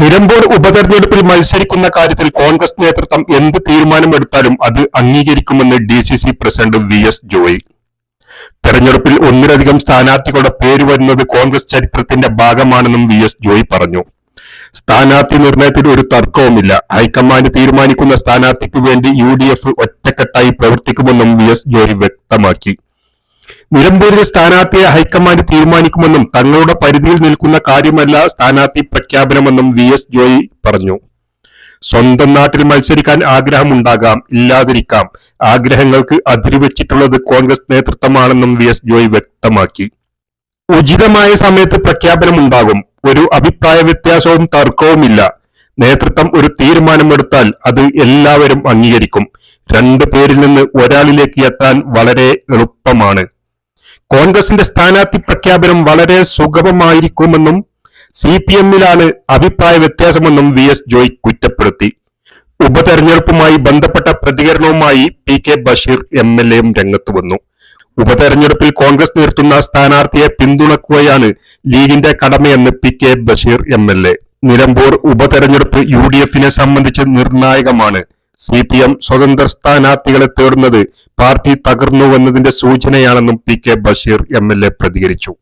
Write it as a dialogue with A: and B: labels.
A: നിലമ്പൂർ ഉപതെരഞ്ഞെടുപ്പിൽ മത്സരിക്കുന്ന കാര്യത്തിൽ കോൺഗ്രസ് നേതൃത്വം എന്ത് തീരുമാനമെടുത്താലും അത് അംഗീകരിക്കുമെന്ന് D C C president V S Joy. തെരഞ്ഞെടുപ്പിൽ ഒന്നിലധികം സ്ഥാനാർത്ഥികളുടെ പേര് വരുന്നത് കോൺഗ്രസ് ചരിത്രത്തിന്റെ ഭാഗമാണെന്നും വി എസ് ജോയി പറഞ്ഞു. സ്ഥാനാർത്ഥി നിർണയത്തിൽ ഒരു തർക്കവുമില്ല. ഹൈക്കമാൻഡ് തീരുമാനിക്കുന്ന സ്ഥാനാർത്ഥിക്കു വേണ്ടി യു ഡി എഫ് ഒറ്റക്കെട്ടായി പ്രവർത്തിക്കുമെന്നും വി എസ് ജോയി വ്യക്തമാക്കി. നിലമ്പൂരിലെ സ്ഥാനാർത്ഥിയെ ഹൈക്കമാൻഡ് തീരുമാനിക്കുമെന്നും തങ്ങളുടെ പരിധിയിൽ നിൽക്കുന്ന കാര്യമല്ല സ്ഥാനാർത്ഥി പ്രഖ്യാപനമെന്നും വി എസ് ജോയി പറഞ്ഞു. സ്വന്തം നാട്ടിൽ മത്സരിക്കാൻ ആഗ്രഹമുണ്ടാകാം ഇല്ലാതിരിക്കാം. ആഗ്രഹങ്ങൾക്ക് അതിരുവെച്ചിട്ടുള്ളത് കോൺഗ്രസ് നേതൃത്വമാണെന്നും വി എസ് ജോയി വ്യക്തമാക്കി. ഉചിതമായ സമയത്ത് പ്രഖ്യാപനമുണ്ടാകും. ഒരു അഭിപ്രായ വ്യത്യാസവും തർക്കവുമില്ല. നേതൃത്വം ഒരു തീരുമാനമെടുത്താൽ അത് എല്ലാവരും അംഗീകരിക്കും. രണ്ടു പേരിൽ നിന്ന് ഒരാളിലേക്ക് എത്താൻ വളരെ എളുപ്പമാണ്. കോൺഗ്രസിന്റെ സ്ഥാനാർത്ഥി പ്രഖ്യാപനം വളരെ സുഗമമായിരിക്കുമെന്നും സി പി എമ്മിലാണ് അഭിപ്രായ വ്യത്യാസമെന്നും വി എസ് ജോയ് കുറ്റപ്പെടുത്തി. ഉപതെരഞ്ഞെടുപ്പുമായി ബന്ധപ്പെട്ട പ്രതികരണവുമായി P K Basheer M L എയും രംഗത്ത് വന്നു. ഉപതെരഞ്ഞെടുപ്പിൽ കോൺഗ്രസ് നിർത്തുന്ന സ്ഥാനാർത്ഥിയെ പിന്തുണക്കുകയാണ് ലീഗിന്റെ കടമയെന്ന് P K Basheer M L A. Nilambur ഉപതെരഞ്ഞെടുപ്പ് യു ഡി എഫിനെ സംബന്ധിച്ച് നിർണായകമാണ്. സി പി എം സ്വതന്ത്ര സ്ഥാനാർത്ഥികളെ തേടുന്നത് പാർട്ടി തകർന്നുവെന്നതിന്റെ സൂചനയാണെന്നും P K Basheer M L A പ്രതികരിച്ചു.